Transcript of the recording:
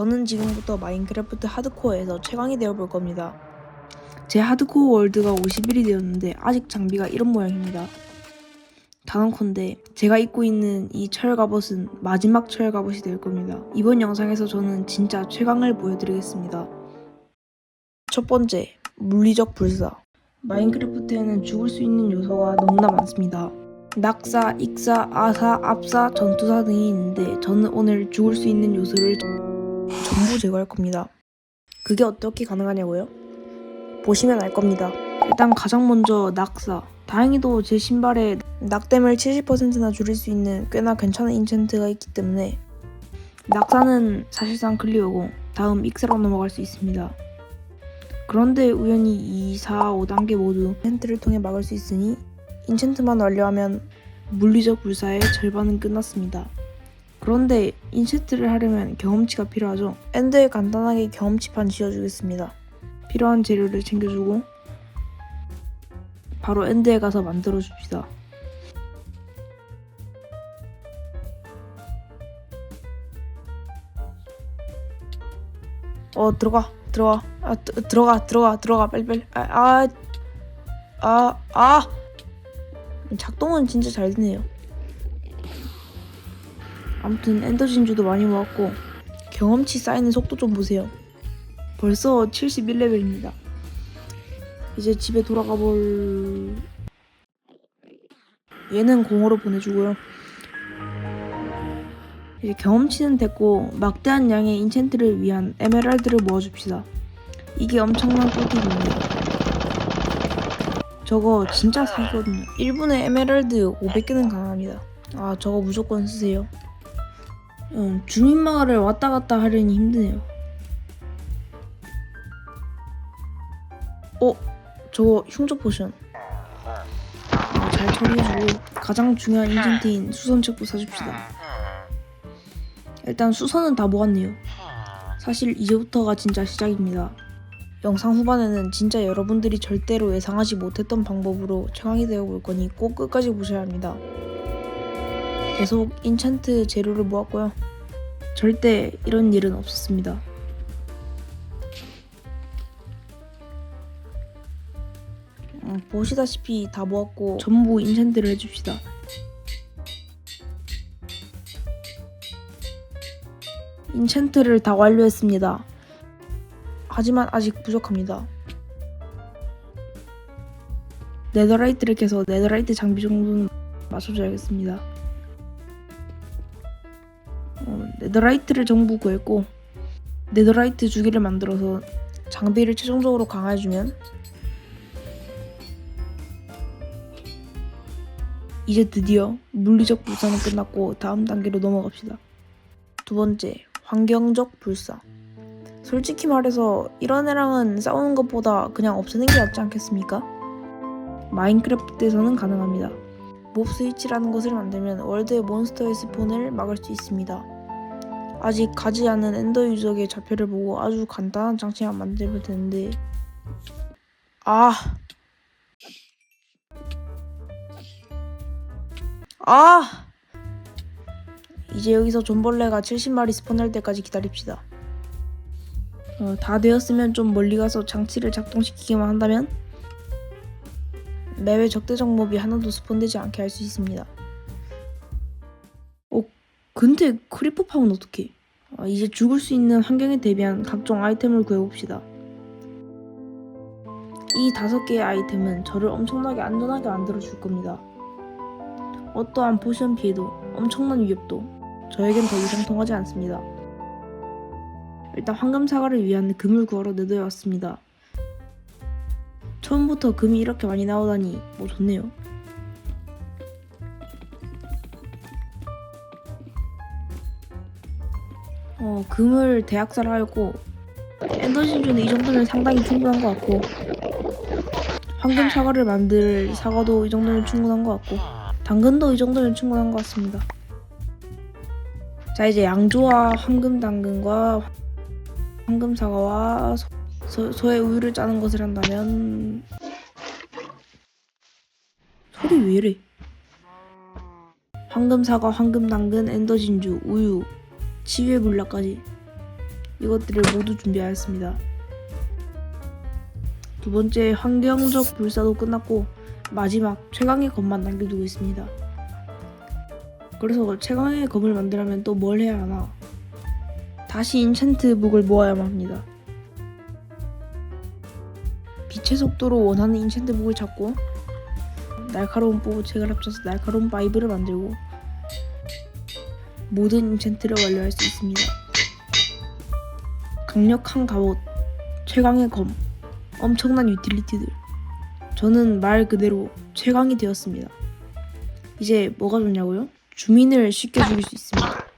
저는 지금부터 마인크래프트 하드코어에서 최강이 되어볼 겁니다. 제 하드코어 월드가 50일이 되었는데 아직 장비가 이런 모양입니다. 단언컨대 제가 입고 있는 이 철갑옷은 마지막 철갑옷이 될 겁니다. 이번 영상에서 저는 진짜 최강을 보여드리겠습니다. 첫 번째, 물리적 불사. 마인크래프트에는 죽을 수 있는 요소가 너무나 많습니다. 낙사, 익사, 아사, 압사, 전투사 등이 있는데 저는 오늘 죽을 수 있는 요소를 전부 제거할 겁니다. 그게 어떻게 가능하냐고요? 보시면 알 겁니다. 일단 가장 먼저 낙사. 다행히도 제 신발에 낙댐을 70%나 줄일 수 있는 꽤나 괜찮은 인챈트가 있기 때문에 낙사는 사실상 클리어고 다음 익사로 넘어갈 수 있습니다. 그런데 우연히 2, 4, 5단계 모두 인챈트를 통해 막을 수 있으니 인챈트만 완료하면 물리적 불사의 절반은 끝났습니다. 그런데 인챈트를 하려면 경험치가 필요하죠. 엔드에 간단하게 경험치판 지어주겠습니다. 필요한 재료를 챙겨주고 바로 엔드에 가서 만들어 줍시다. 어 들어가 들어가 아 드, 들어가 들어가 들어가 빨리 빨리 아아아 아, 아. 작동은 진짜 잘 되네요. 아무튼 엔더 진주도 많이 모았고 경험치 쌓이는 속도 좀 보세요. 벌써 71레벨입니다. 이제 집에 돌아가 볼 얘는 공으로 보내주고요. 이제 경험치는 됐고 막대한 양의 인챈트를 위한 에메랄드를 모아줍시다. 이게 엄청난 꿀팁입니다. 저거 진짜 사기거든요. 1분에 에메랄드 500개는 가능합니다. 아 저거 무조건 쓰세요. 음, 주민 마을을 왔다 갔다 하려니 힘드네요. 어? 저거 흉적 포션. 아, 잘 처리해주고 가장 중요한 인챈트인 수선책도 사줍시다. 일단 수선은 다 모았네요. 사실 이제부터가 진짜 시작입니다. 영상 후반에는 진짜 여러분들이 절대로 예상하지 못했던 방법으로 최강이 되어 볼 거니 꼭 끝까지 보셔야 합니다. 계속 인챈트 재료를 모았고요. 절대 이런 일은 없었습니다. 음, 보시다시피 다 모았고 전부 인챈트를 해줍시다. 인챈트를 다 완료했습니다. 하지만 아직 부족합니다. 네더라이트를 캐서 네더라이트 장비 정도는 맞춰줘야겠습니다. 네더라이트를 전부 구했고 네더라이트 주기를 만들어서 장비를 최종적으로 강화해주면 이제 드디어 물리적 불사는 끝났고 다음 단계로 넘어갑시다. 두 번째, 환경적 불사. 솔직히 말해서 이런 애랑은 싸우는 것보다 그냥 없애는 게 낫지 않겠습니까? 마인크래프트에서는 가능합니다. 몹 스위치라는 것을 만들면 월드의 몬스터의 스폰을 막을 수 있습니다. 아직 가지 않은 엔더 유적의 좌표를 보고 아주 간단한 장치만 만들면 되는데 아 아! 이제 여기서 존벌레가 70마리 스폰할 때까지 기다립시다. 어, 다 되었으면 좀 멀리 가서 장치를 작동시키기만 한다면 맵에 적대적 몹이 하나도 스폰되지 않게 할 수 있습니다. 어, 근데 크리퍼 팜은 어떻게? 아, 이제 죽을 수 있는 환경에 대비한 각종 아이템을 구해봅시다. 이 다섯 개의 아이템은 저를 엄청나게 안전하게 만들어 줄 겁니다. 어떠한 포션 피해도 엄청난 위협도 저에겐 더 이상 통하지 않습니다. 일단 황금 사과를 위한 금을 구하러 내도에 왔습니다. 처음부터 금이 이렇게 많이 나오다니 뭐 좋네요. 어 금을 대학살하였고 엔더 진주는 이 정도면 상당히 충분한 것 같고 황금 사과를 만들 사과도 이 정도면 충분한 것 같고 당근도 이 정도면 충분한 것 같습니다. 자 이제 양조와 황금 당근과 황금 사과와 소, 소, 소의 우유를 짜는 것을 한다면 소리 왜 이래? 황금 사과, 황금 당근, 엔더 진주, 우유, 물약까지 이것들을 모두 준비하였습니다. 두 번째 환경적 불사도 끝났고 마지막 최강의 검만 남겨두고 있습니다. 그래서 최강의 검을 만들려면 또 뭘 해야 하나? 다시 인챈트 북을 모아야만 합니다. 빛의 속도로 원하는 인챈트 북을 찾고 날카로운 보호책을 합쳐서 날카로운 바이브를 만들고 모든 인챈트를 완료할 수 있습니다. 강력한 갑옷, 최강의 검, 엄청난 유틸리티들. 저는 말 그대로 최강이 되었습니다. 이제 뭐가 좋냐고요? 주민을 쉽게 죽일 수 있습니다.